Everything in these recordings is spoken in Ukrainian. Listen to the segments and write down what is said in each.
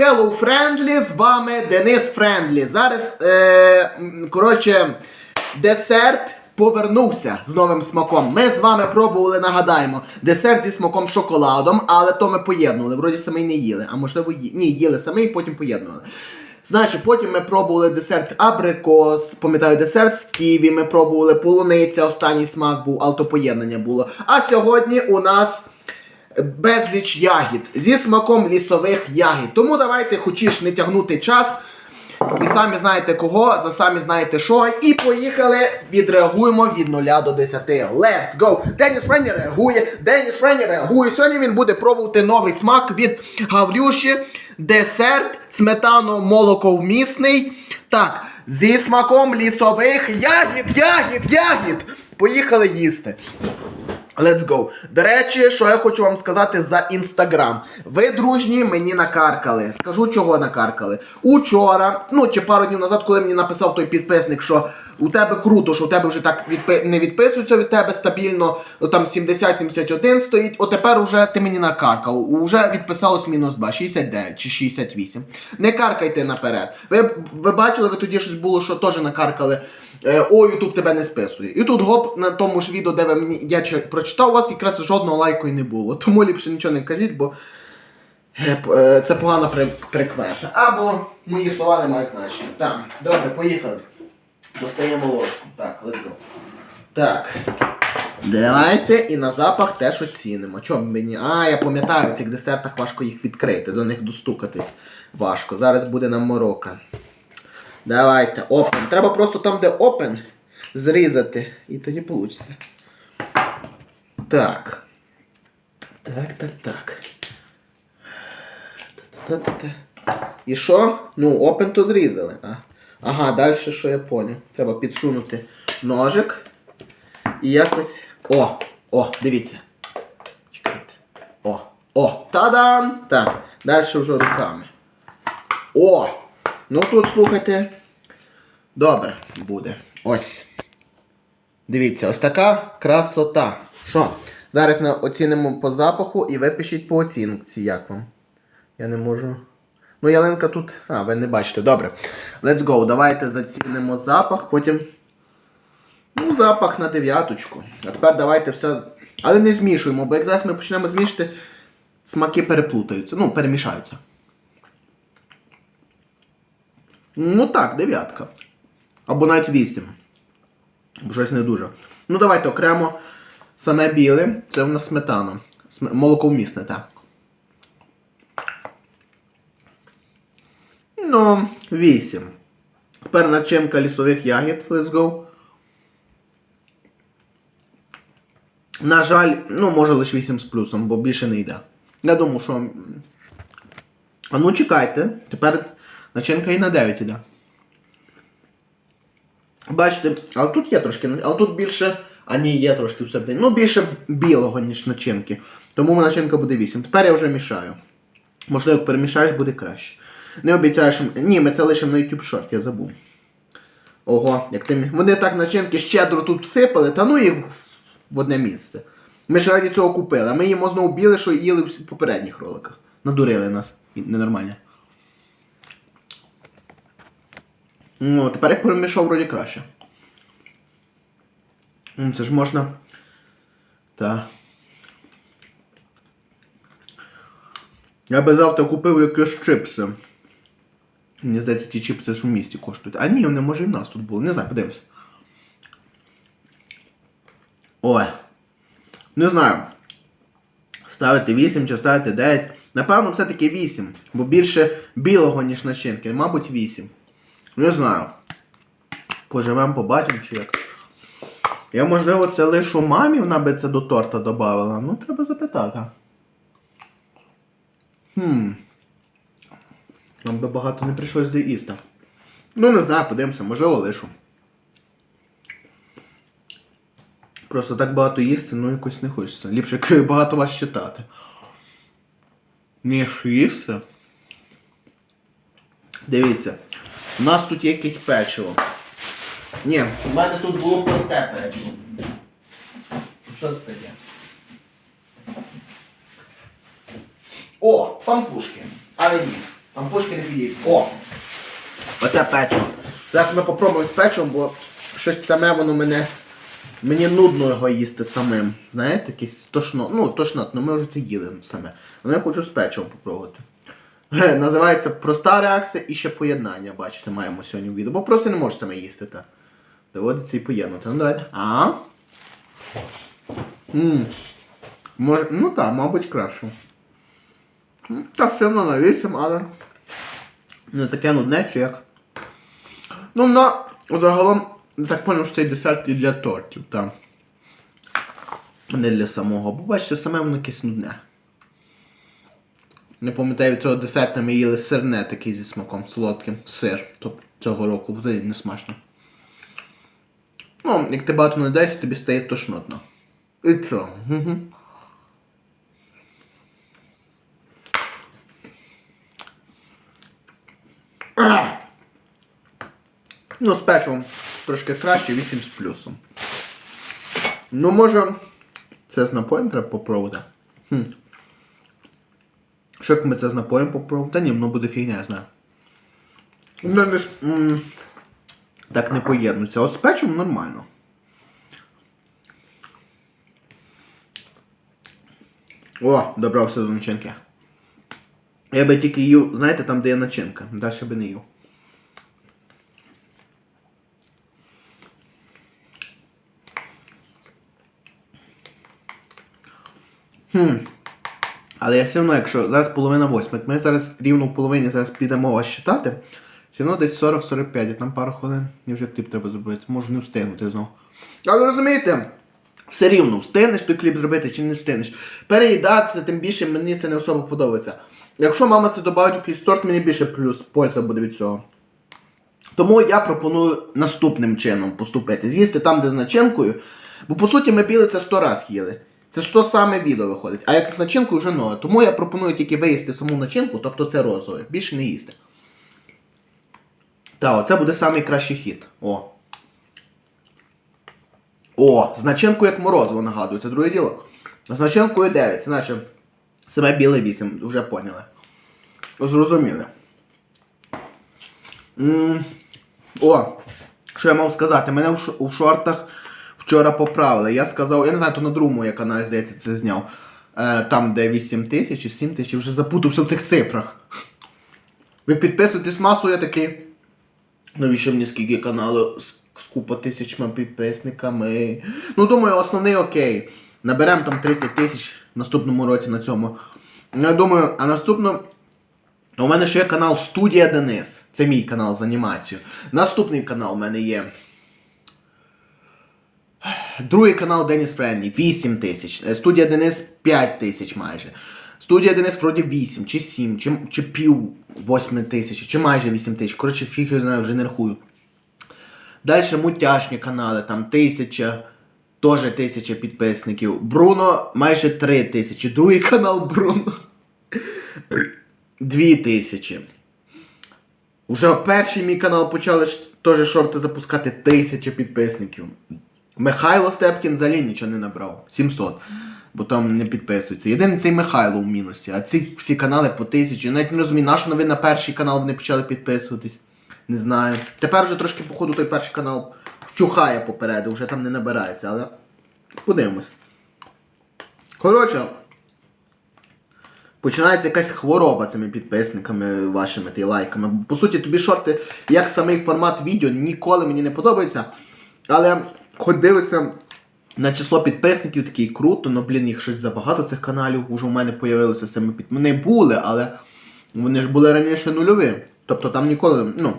Hello Friendly, з вами Денис Френдлі. Зараз, е, коротше, десерт повернувся з новим смаком. Ми з вами пробували, нагадаємо, десерт зі смаком шоколадом, але то ми поєднували. Вроді самий не їли, а можливо, ні, їли самий, потім поєднували. Значить, потім ми пробували десерт абрикос, пам'ятаю, десерт з ківі, ми пробували полуниця, останній смак був, але то поєднання було. А сьогодні у нас безліч ягід зі смаком лісових ягід. Тому давайте, хочеш не тягнути час. І самі знаєте кого, за самі знаєте що. І поїхали, відреагуємо від 0 до 10. Let's go! Деніс Френі реагує, Деніс Френі реагує. Сьогодні він буде пробувати новий смак від Гаврюші. Десерт сметано молоковмісний. Так, зі смаком лісових ягід, ягід, ягід. Поїхали їсти. Let's go. До речі, що я хочу вам сказати за інстаграм. Ви, дружні, мені накаркали. Скажу, чого накаркали. Учора, ну чи пару днів назад, коли мені написав той підписник, що у тебе круто, що у тебе вже так відпи... не відписуються від тебе стабільно, ну, там 70-71 стоїть. От тепер уже ти мені накаркав. Уже відписалось мінус 2, 69 чи 68. Не каркайте наперед. Ви, ви бачили, ви тоді щось було, що теж накаркали. Е, О, Ютуб тебе не списує. І тут гоп на тому ж відео, де ви мені я прочитав вас, якраз жодного лайку і не було. Тому ліпше нічого не кажіть, бо е, е, це погана прикмета. Або мої слова не мають значення. Так, добре, поїхали. Достаємо ложку. Так, let's. Так. Давайте і на запах теж оцінимо. Чому мені? А, я пам'ятаю, в цих десертах важко їх відкрити, до них достукатись важко. Зараз буде нам морока. Давайте, open. Треба просто там, де open, зрізати. І тоді вийде. Так. Так, так, так. Та-та-та. І що? Ну, open то зрізали. А. Ага, далі що я поняв. Треба підсунути ножик. І якось. О! О, дивіться. Чекайте. О! О! Та-дан! Так. Далі вже руками. О! Ну тут слухайте. Добре буде. Ось. Дивіться, ось така красота. Що? Зараз оцінимо по запаху і ви пишіть по оцінці, як вам. Я не можу. Ну, ялинка тут. А, ви не бачите. Добре. Let's go. Давайте зацінимо запах, потім. Ну, запах на дев'яточку. А тепер давайте все. Але не змішуємо, бо як зараз ми почнемо змішати, смаки переплутаються. Ну, перемішаються. Ну так, дев'ятка. Або навіть вісім. Бо Щось не дуже. Ну давайте окремо саме біле. Це в нас сметана. Сме- Молоковмісне, так. Ну, вісім. Тепер начинка лісових ягід. Let's go. На жаль, ну, може лише 8 з плюсом, бо більше не йде. Я думаю, що. А ну чекайте, тепер начинка і на 9 іде. Бачите, але тут є трошки, але тут більше. А ні, є трошки всередині. Ну, більше білого, ніж начинки. Тому начинка буде 8. Тепер я вже мішаю. Можливо, перемішаєш, буде краще. Не обіцяю, що. Ні, ми це лишимо на YouTube Short, я забув. Ого, як ти. Вони так начинки щедро тут всипали, та ну їх в одне місце. Ми ж раді цього купили, а ми їмо знову біле, що їли в попередніх роликах. Надурили нас. Ненормально. Ну, тепер як перемішав вроді краще. Це ж можна. Так. Я би завтра купив якісь чипси. Мені здається, ті чипси ж у місті коштують. А ні, вони може і в нас тут були. Не знаю, подивимось. Ой. Не знаю. Ставити 8 чи ставити 9. Напевно, все-таки 8. Бо більше білого, ніж начинки. Мабуть, 8. Не знаю. Поживемо, побачимо чи як. Я, можливо, це лишу мамі, вона би це до торта додавала. Ну, треба запитати. Хм. Нам би багато не прийшлось де їсти. Ну, не знаю, подивимося, можливо, лишу. Просто так багато їсти, ну якось не хочеться. Ліпше багато вас читати. Ніж їсти. Дивіться, у нас тут є якесь печиво. Ні, у мене тут було просте печиво. Що це таке? О, пампушки. Але ні. Пампушки не підійдуть. О! Оце печиво. Зараз ми попробуємо з печивом, бо щось саме воно мене. Мені нудно його їсти самим. Знаєте, якийсь тошно. Ну, тошнот, ну ми вже це їли саме. Але я хочу з печивом попробувати. Називається проста реакція і ще поєднання, бачите, маємо сьогодні в відео. Бо просто не можеш саме їсти. Та. Доводиться і поєднувати. Ну давайте. А? Ммм. Може, ну так, мабуть, краще. Та все одно на 8, але не таке нудне, чи як. Ну, воно загалом, я так поняв, що цей десерт і для тортів, так. Не для самого. Бо бачите, саме воно якесь нудне. Не пам'ятаю, від цього десерту ми їли сирне такий зі смаком солодким. Сир. Тобто цього року взагалі не смачно. Ну, як ти багато не даєш, тобі стає тошнотно. І. Угу. Ну, з печивом трошки краще, 8 з плюсом. Ну, може, це з напоєм треба попробувати. Хм. Як ми це з напоєм попробуємо? Та ні, воно буде фігня, я знаю. Воно не м, так не поєднується. От з печивом нормально. О, добрався до начинки. Я би тільки їв, знаєте, там, де є начинка. Далі би не їв. Хм. Але я все одно, якщо зараз половина восьми, ми зараз рівно в половині зараз підемо вас читати. Все одно десь 40-45, і там пару хвилин. І вже кліп треба зробити. Можу не встигнути знову. Але розумієте, все рівно, встигнеш той кліп зробити чи не встигнеш. Переїдатися, тим більше мені це не особо подобається. Якщо мама це додавить якийсь торт, мені більше плюс польза буде від цього. Тому я пропоную наступним чином поступити. З'їсти там, де з начинкою. Бо по суті ми біле це 100 раз їли. Це ж то саме відео виходить. А як з начинкою вже нове. Тому я пропоную тільки виїсти саму начинку, тобто це розове. Більше не їсти. Та, оце буде найкращий хід. О. О, з начинкою як морозиво нагадую, це друге діло. З начинкою 9, це наче себе біле 8, вже поняли. Зрозуміли. М, О, що я мав сказати? Мене в, ш- у шортах вчора поправили. Я сказав, я не знаю, то на другому я каналі, здається, це зняв. Е, там, де 8 тисяч чи 7 тисяч, вже запутався в цих цифрах. Ви підписуєтесь масу, я такий. Навіщо мені скільки каналу з купа тисячами підписниками? Ну, думаю, основний окей. Наберемо там 30 тисяч в наступному році на цьому. Я думаю, а наступно. У мене ще є канал Студія Денис. Це мій канал з анімацією. Наступний канал у мене є. Другий канал Деніс Френдлі 8 тисяч. Е, Студія Денис 5 тисяч майже. Студія Денис вроді 8 чи 7, чи, чи пів 8 тисяч, чи майже 8 тисяч. Коротше, фіг я знаю, вже не рахую. Далі мультяшні канали, там тисяча, теж тисяча підписників. Бруно майже 3 тисячі. Другий канал Бруно. 2 тисячі. Уже перший мій канал почали теж шорти запускати тисяча підписників. Михайло Степкін взагалі нічого не набрав. 700. Бо там не підписується. Єдиний цей Михайло в мінусі, а ці всі канали по тисячі. Навіть не розумію, на що новин перший канал вони почали підписуватись. Не знаю. Тепер вже трошки, походу, той перший канал вчухає попереду, вже там не набирається, але подивимось. Коротше, починається якась хвороба цими підписниками вашими та лайками. По суті, тобі шорти, як самий формат відео, ніколи мені не подобається. Але хоч дивишся на число підписників, такий круто, ну блін, їх щось забагато цих каналів. Уже у мене появилися саме під. Вони були, але вони ж були раніше нульові. Тобто там ніколи, ну.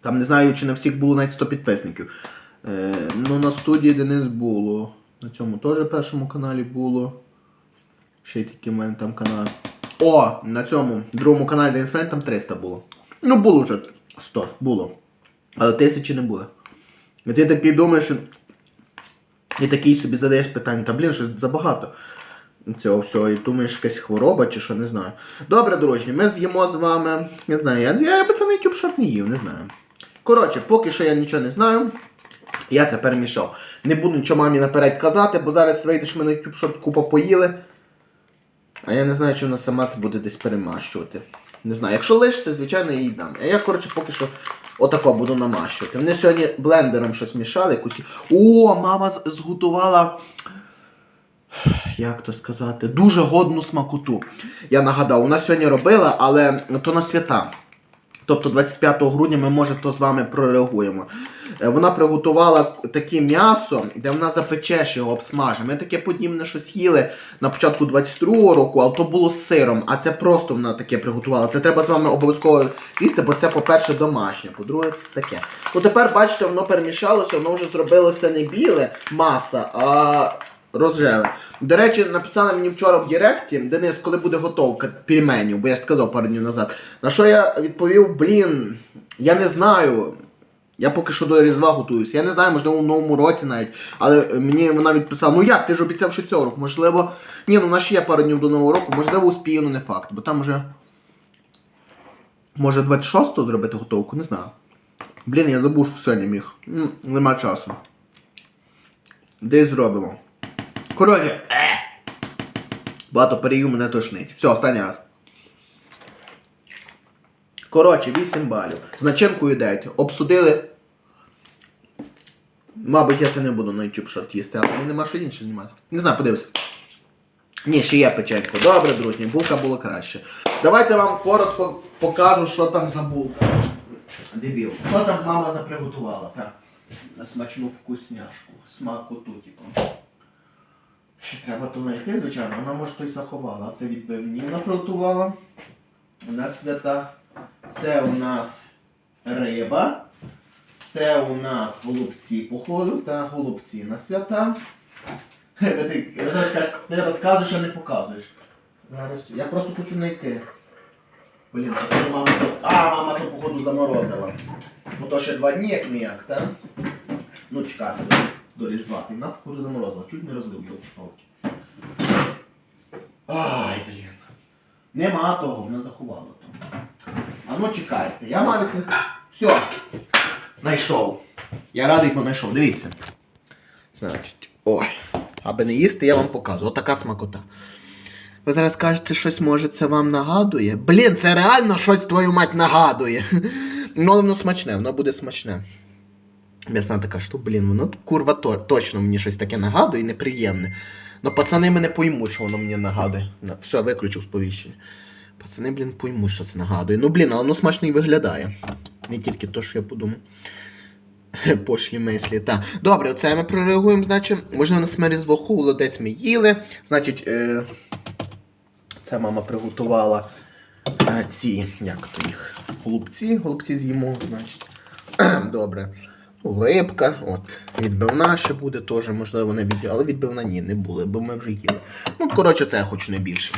Там не знаю, чи на всіх було навіть 100 підписників. Е, ну, на студії Денис було. На цьому теж першому каналі було. Ще й такий в мене там канал. О, на цьому другому каналі Денис Френд там 300 було. Ну, було вже 100, було. Але тисячі не було. І ти такий думаєш, і такий собі задаєш питання, та блін, щось забагато цього всього, і думаєш, якась хвороба чи що, не знаю. Добре, дружні, ми з'їмо з вами. Не знаю, я, я на YouTube шорт не їв, не знаю. Коротше, поки що я нічого не знаю. Я це перемішав. Не буду нічого мамі наперед казати, бо зараз вийде, що ми на YouTube шорт купа поїли. А я не знаю, чи вона сама це буде десь перемащувати. Не знаю, якщо лишиться, звичайно, я їй дам. А я, коротше, поки що отако буду намащувати. Вони сьогодні блендером щось мішали, якусь. О, мама зготувала. Як то сказати, дуже годну смакоту. Я нагадав, вона сьогодні робила, але то на свята. Тобто 25 грудня ми, може, то з вами прореагуємо. Е, Вона приготувала таке м'ясо, де вона запече ж його обсмаже. Ми таке подібне щось їли на початку 22-го року, але то було з сиром, а це просто вона таке приготувала. Це треба з вами обов'язково з'їсти, бо це, по-перше, домашнє, по-друге, це таке. Ну тепер, бачите, воно перемішалося, воно вже зробилося не біле маса, а рожеве. До речі, написали мені вчора в Директі, Денис, коли буде готовка пельменів, бо я ж сказав пару днів назад. На що я відповів, блін, я не знаю. Я поки що до Різдва готуюся. Я не знаю, можливо, в новому році навіть. Але мені вона відписала, ну як, ти ж обіцяв, що цього року. Можливо. Ні, ну у нас ще є пару днів до Нового року, можливо, успію, ну не факт. Бо там вже. Може 26-го зробити готовку, не знаю. Блін, я забув, що сьогодні міг. Нема часу. Десь зробимо. Коротше. е. Багато переїв мене тошнить. Все, останній раз. Коротше, 8 балів. З начинкою 9. Обсудили. Мабуть, я це не буду на YouTube шорт їсти, але мені нема що інше знімати. Не знаю, подивися. Ні, ще є печенько. Добре, друзі, булка була краще. Давайте вам коротко покажу, що там за булка. Дебіл. Що там мама заприготувала? Так. Смачну вкусняшку. Смакоту, типу. Ще треба то знайти, звичайно, вона може й заховала. Це відбивні вона приготувала. У нас свята. Це у нас риба. Це у нас голубці, походу, та голубці на свята. Ти, розказуєш, а не показуєш. Я просто хочу знайти. Блін, то мама то. А, мама то походу заморозила. Ну то ще два дні як ніяк, так? Ну чекати до, Різдва. Заморозила. Чуть не розлив його палки. Ай, блін. Нема того, вона заховала то. А ну чекайте, я маю це. Все. Найшов. Я радий, бо знайшов. Дивіться. Значить, ой. Аби не їсти, я вам показую. Отака смакота. Ви зараз кажете, щось може це вам нагадує. Блін, це реально щось твою мать нагадує. Ну, воно смачне, воно буде смачне. М'ясна така що, блін, воно курва то, точно мені щось таке нагадує, і неприємне. Ну, пацани мене поймуть, що воно мені нагадує. Все, виключив сповіщення. Пацани, блін, поймуть, що це нагадує. Ну, блін, але воно смачно і виглядає. Не тільки то, що я подумав. Пошлі мислі, так. Добре, оце ми прореагуємо, значить, можливо, на смерізло холодець ми їли. Значить, е... це мама приготувала е, ці, як то їх, голубці, голубці з'їмо, значить. Добре. Рибка, от, відбивна ще буде теж, можливо, не відбивна, але відбивна ні, не були, бо ми вже їли. Ну, коротше, це я хочу найбільше.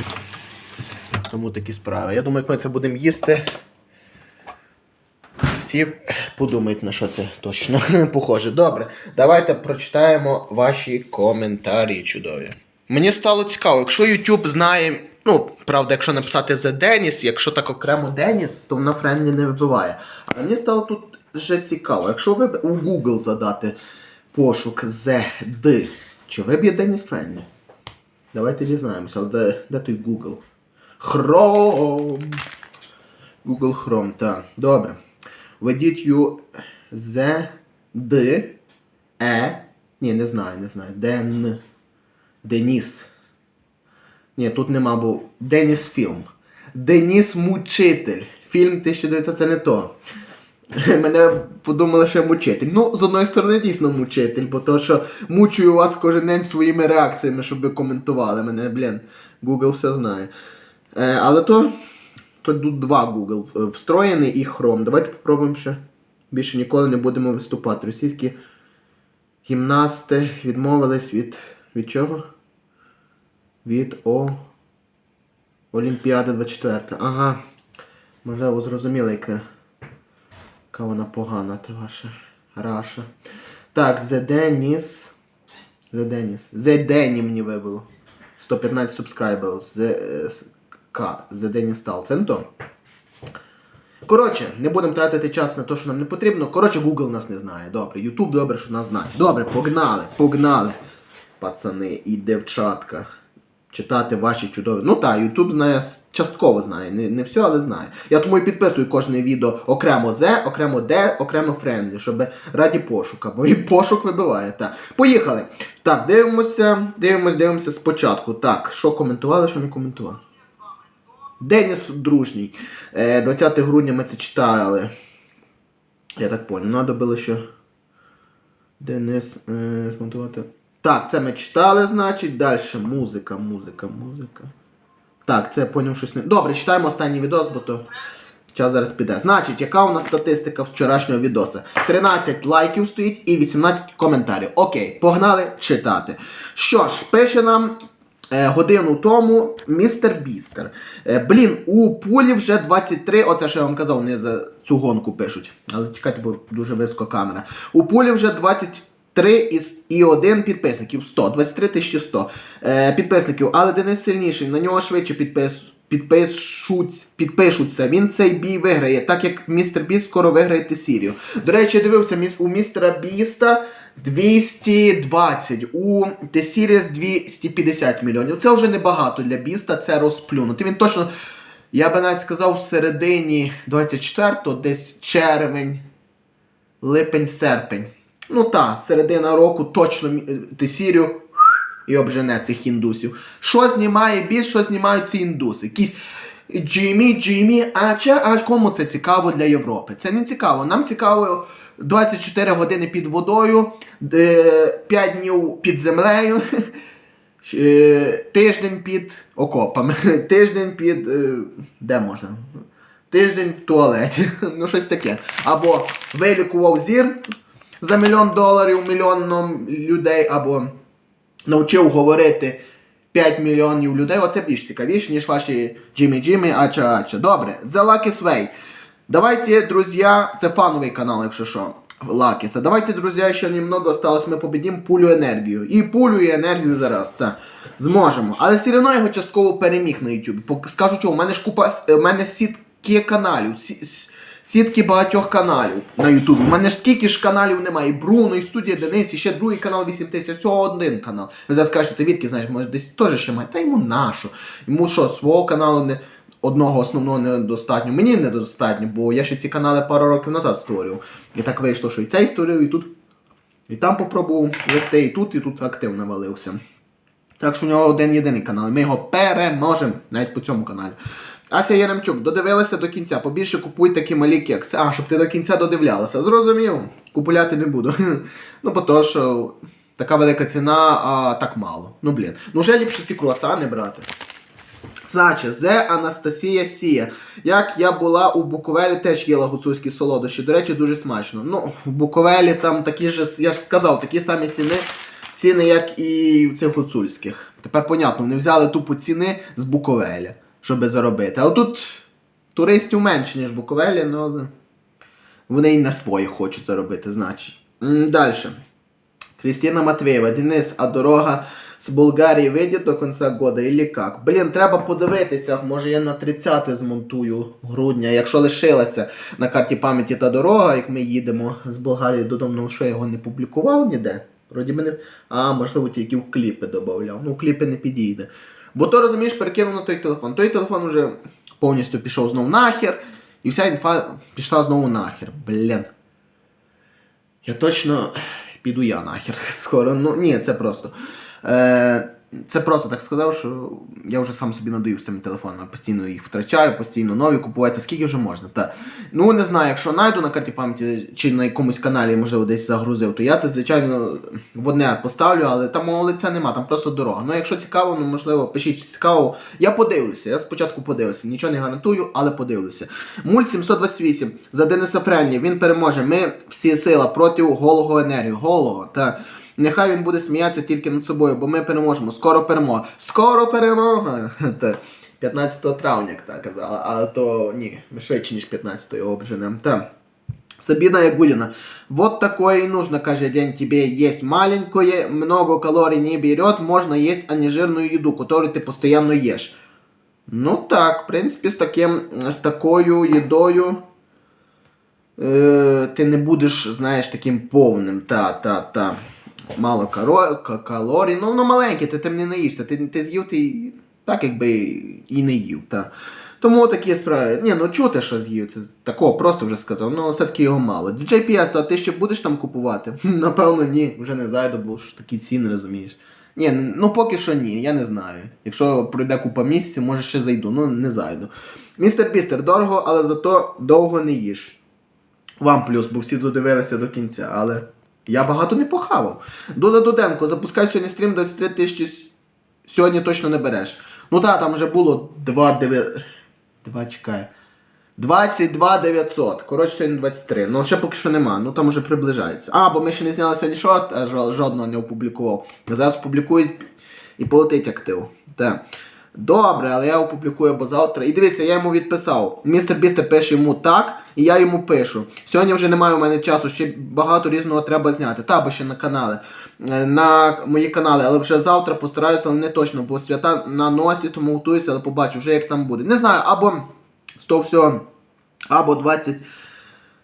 Тому такі справи. Я думаю, як ми це будемо їсти. Всі подумають, на що це точно похоже. Добре, давайте прочитаємо ваші коментарі чудові. Мені стало цікаво, якщо YouTube знає, ну, правда, якщо написати The Деніс, якщо так окремо Деніс, то вона френдлі не вибиває. А мені стало тут вже цікаво, якщо ви у Google задати пошук ZD, чи виб'є Деніс Френдлі? Давайте дізнаємося, де, де той Google? Chrome. Google Chrome, так. Добре. Введіть you Z D E. Ні, не знаю, не знаю. Ден. Деніс. Ні, тут нема, бо Деніс фільм. Деніс Мучитель. Фільм 1900 це не то. Мене подумали, що я мучитель. Ну, з одної сторони, дійсно мучитель, бо то, що мучую вас кожен день своїми реакціями, щоб ви коментували мене, блін. Google все знає. Е, але то. Тут два Google е, встроєний і Chrome. Давайте попробуємо ще. Більше ніколи не будемо виступати. Російські гімнасти відмовились від. Від чого? Від О. Олімпіада 24. Ага. Можливо, зрозуміли, яка, яка вона погана, та ваша Раша. Так, The Dennis. The Dennis. The Denny мені вибило. 115 subscribers. The, е, К. The Denny стал. Це. Коротше, не будемо тратити час на те, що нам не потрібно. Коротше, Google нас не знає. Добре, YouTube добре, що нас знає. Добре, погнали, погнали. Пацани і дівчатка. Читати ваші чудові. Ну так, YouTube знає, частково знає, не, не все, але знає. Я тому і підписую кожне відео окремо З, окремо Д, окремо Френдлі, щоб раді пошука, бо і пошук вибиває. Так. Поїхали. Так, дивимося, дивимося, дивимося спочатку. Так, що коментували, що не коментували. Деніс дружній. Е, 20 грудня ми це читали. Я так понял. Надо було що. Денис е, змонтувати. Так, це ми читали, значить. Далі музика, музика, музика. Так, це поняв щось не. Добре, читаємо останній відос, бо то час зараз піде. Значить, яка у нас статистика вчорашнього відоса? 13 лайків стоїть і 18 коментарів. Окей, погнали читати. Що ж, пише нам. Е, годину тому містер Бістер. Е, блін, у пулі вже 23. Оце що я вам казав, вони за цю гонку пишуть. Але чекайте, бо дуже високо камера. У пулі вже 20. 3 і 1 підписників 100, 23 тисячі 100 е, підписників. Але Денис сильніший, на нього швидше підпис, підпишуть, підпишуться. Він цей бій виграє, так як містер Біст скоро виграє Тесірію. До речі, дивився у містера Біста 220, у T-Series 250 мільйонів. Це вже небагато для Біста, це розплюнути. Він точно, я би навіть сказав, в середині 24-го, десь червень, липень-серпень. Ну так, середина року точно е, Т-Сірію і обжене цих індусів. Що знімає більш, що знімають ці індуси? Якісь Джиммі, Джиммі, а чи а кому це цікаво для Європи? Це не цікаво. Нам цікаво 24 години під водою, 5 днів під землею. е, Тиждень під окопами, тиждень під. е, Де можна? Тиждень в туалеті. Ну, щось таке. Або вилікував зір за мільйон доларів мільйоном людей, або навчив говорити 5 мільйонів людей. Оце більш цікавіше, ніж ваші Джиммі Джиммі, ача ача. Добре, The Lucky Sway. Давайте, друзі, це фановий канал, якщо що. Лакіса. Давайте, друзі, ще немного осталось, ми победимо пулю енергію. І пулю, і енергію зараз. Та. Зможемо. Але все одно його частково переміг на YouTube. Скажу чого, у мене ж купа, у мене сітки каналів. сі- Сітки багатьох каналів на Ютубі. У мене ж скільки ж каналів немає. І Бруно, і студія Денис, і ще другий канал 8 тисяч. Цього один канал. Ви зараз скажете, ти відки знаєш, може десь теж ще має. Та йому нащо? Йому що, свого каналу не. Одного основного недостатньо. Мені недостатньо, бо я ще ці канали пару років назад створював. І так вийшло, що і цей створив, і тут. І там попробував вести, і тут, і тут активно валився. Так що у нього один єдиний канал. Ми його переможемо навіть по цьому каналі. Ася Яремчук, додивилася до кінця. Побільше купуй такі малі кекси. А, щоб ти до кінця додивлялася. Зрозумів. Купуляти не буду. Ну, бо то, що така велика ціна, а так мало. Ну блін. Ну вже ліпше ці круасани брати. Значить, Зе Анастасія Сія. Як я була у Буковелі, теж їла гуцульські солодощі. До речі, дуже смачно. Ну, в Буковелі там такі ж, я ж сказав, такі самі ціни, ціни, як і в цих гуцульських. Тепер понятно, вони взяли тупо ціни з Буковеля, щоб заробити. Але тут туристів менше, ніж Буковелі, ну але вони і на свої хочуть заробити, значить. Далі. Кристина Матвеєва, Денис, а дорога з Болгарії вийде до кінця года или як? Блін, треба подивитися, може я на 30 змонтую грудня. Якщо лишилася на карті пам'яті та дорога, як ми їдемо з Болгарії додому, ну що я його не публікував ніде. Вроді мене. А, можливо, тільки в кліпи додавав. Ну, кліпи не підійде. Бо то розумієш, перекинув на той телефон. Той телефон вже повністю пішов знову нахер, і вся інфа пішла знову нахер. Блін. Я точно піду я нахер скоро. Ну ні, це просто. Е, це просто так сказав, що я вже сам собі надаю з цими телефонами. Постійно їх втрачаю, постійно нові купувати, скільки вже можна. Та. Ну не знаю, якщо знайду на карті пам'яті чи на якомусь каналі, можливо, десь загрузив, то я це, звичайно, в одне поставлю, але там мого лиця нема, там просто дорога. Ну якщо цікаво, ну можливо, пишіть чи цікаво. Я подивлюся, я спочатку подивлюся, нічого не гарантую, але подивлюся. Мульт 728 за Дениса Френлі, він переможе. Ми всі сила проти голого енергії. Голого. Та. Нехай він буде сміятися тільки над собою, бо ми переможемо. Скоро перемога. Скоро перемога! 15 травня, як так казала, але то ні, швидше, ніж 15 обженем. Та. Сабина Ягулина. Вот такое и нужно каждый день тебе есть маленькое, много калорий не берет, можно есть, а еду, которую ты постоянно ешь. Ну так, в принципі, з таким, з такою їдою е, ти не будеш, знаєш, таким повним. Та, та, та. Мало калорій. Ну, воно маленьке, ти тим не наїшся. Ти, ти з'їв, ти так якби і не їв. Та. Тому такі справи. Ні, ну чути, що з'їв, це такого просто вже сказав, ну все-таки його мало. DJ PS, то ти ще будеш там купувати? Напевно, ні, вже не зайду, бо ж такі ціни розумієш. Ні, ну поки що ні, я не знаю. Якщо пройде купа місяців, може ще зайду, ну не зайду. Містер Бістер, дорого, але зато довго не їж. Вам плюс, бо всі додивилися до кінця, але я багато не похавав. Дуда Дуденко, запускай сьогодні стрім 23 тисячі. Сьогодні точно не береш. Ну так, там вже було 2 9... 2 чекай. 22 900. Коротше, сьогодні 23. Ну ще поки що нема. Ну там вже приближається. А, бо ми ще не зняли сьогодні шорт, а жодного не опублікував. Зараз опублікують і полетить актив. Так. Добре, але я опублікую бо завтра. І дивіться, я йому відписав. Містер Бістер пише йому так, і я йому пишу. Сьогодні вже немає у мене часу, ще багато різного треба зняти. Та, бо ще на канали. Е, На мої канали, але вже завтра постараюся, але не точно, бо свята на носі, тому готуюся, але побачу вже як там буде. Не знаю, або з того всього, або 20.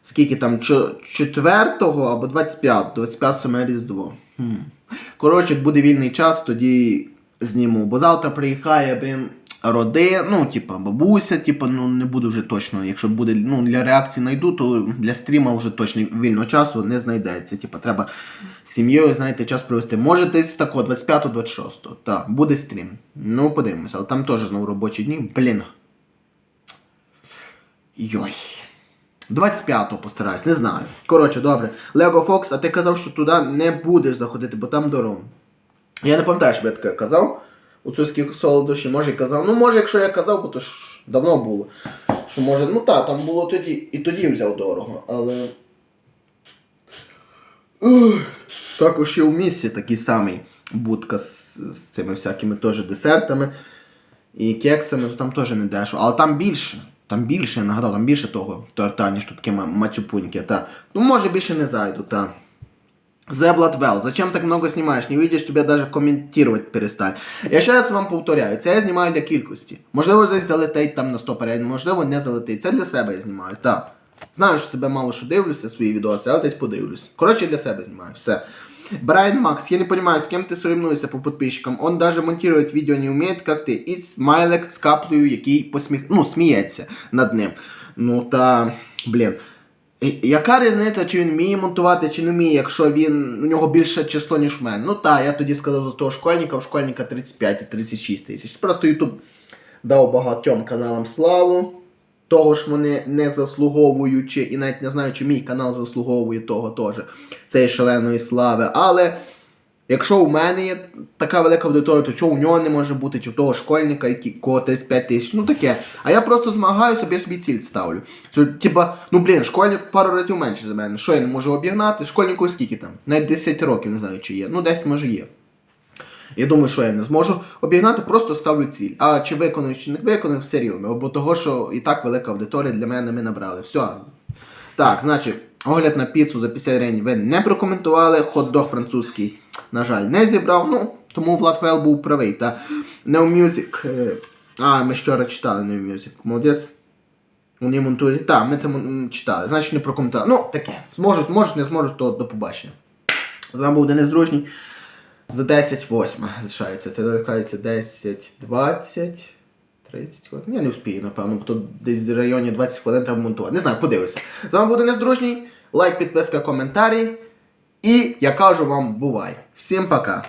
Скільки там, 4-го, або 25, 25 саме Різдво. Коротше, буде вільний час, тоді зніму. Бо завтра приїхає, блін, роди, ну, типа, бабуся, типа, ну не буду вже точно. Якщо буде ну, для реакції знайду, то для стріма вже точно вільного часу не знайдеться. Типа, треба сім'єю, знаєте, час провести. Може десь тако, 25-26. Так, буде стрім. Ну, подивимося, але там теж знову робочі дні. Блін. Йой. 25-го постараюсь, не знаю. Коротше, добре. Лего Фокс, а ти казав, що туди не будеш заходити, бо там дорого. Я не пам'ятаю, що я таке казав. У цуській солодощі, може і казав. Ну, може, якщо я казав, бо то ж давно було. Що може, ну так, там було тоді, і тоді взяв дорого, але. Також є у місці такий самий будка з, з цими всякими теж десертами і кексами, то там теж не дешево. Але там більше. Там більше, я нагадав, там більше того торта, ніж тут такі ма- мацюпуньки. Та. Ну, може більше не зайду, та. The Bloodwell. Зачем так много снимаешь? Не видишь, тебя даже комментировать перестали. Я ще раз вам повторяю, це я знімаю для кількості. Можливо, десь залетить там на 100 переглядів, можливо, не залетить. Це для себе я знімаю, так. Знаю, що себе мало що дивлюся, свої відоси, але десь подивлюсь. Коротше, для себе знімаю, все. Брайан Макс, я не понимаю, с кем ты соревнуешься по подписчикам. Он даже монтировать видео не умеет, как ты. І смайлик з каплею, який посміх... ну, сміється над ним. Ну та, блін. Яка різниця, чи він вміє монтувати, чи не вміє, якщо він у нього більше число, ніж в мене? Ну так, я тоді сказав до того школьника, у школьника 35 і 36 тисяч. Просто Ютуб дав багатьом каналам славу. Того ж вони не заслуговуючи, і навіть не знаю, чи мій канал заслуговує того теж, цієї шаленої слави. Але якщо у мене є така велика аудиторія, то чого у нього не може бути, чи у того школьника, який кого 35 тисяч, ну таке. А я просто змагаюся, я собі ціль ставлю. Що, типа, ну блін, школьник пару разів менше за мене. Що я не можу обігнати? Школьнику скільки там? Навіть 10 років не знаю, чи є. Ну, 10 може є. Я думаю, що я не зможу обігнати, просто ставлю ціль. А чи виконую, чи не виконую, все рівно. Бо того, що і так велика аудиторія для мене ми набрали. Все. Так, значить, огляд на піцу за 50 гривень ви не прокоментували. Хот-дог французький, на жаль, не зібрав. Ну, тому Влад Фел був правий. Та New Music. е, А, ми вчора читали New Music. Молодець. Вони монтують. Так, ми це читали. Значить, не прокоментували. Ну, таке. Зможу, зможу, не зможу, то до побачення. З вами був Денис Дружній. За 10 8 лишається. Це лишається 10, 20, 30 хвилин. Я не вспію, напевно, бо тут десь в районі 20 хвилин треба монтувати. Не знаю, подивлюся. З вами буде Нездружній. Лайк, підписка, коментарі. І я кажу вам, бувай. Всім пока.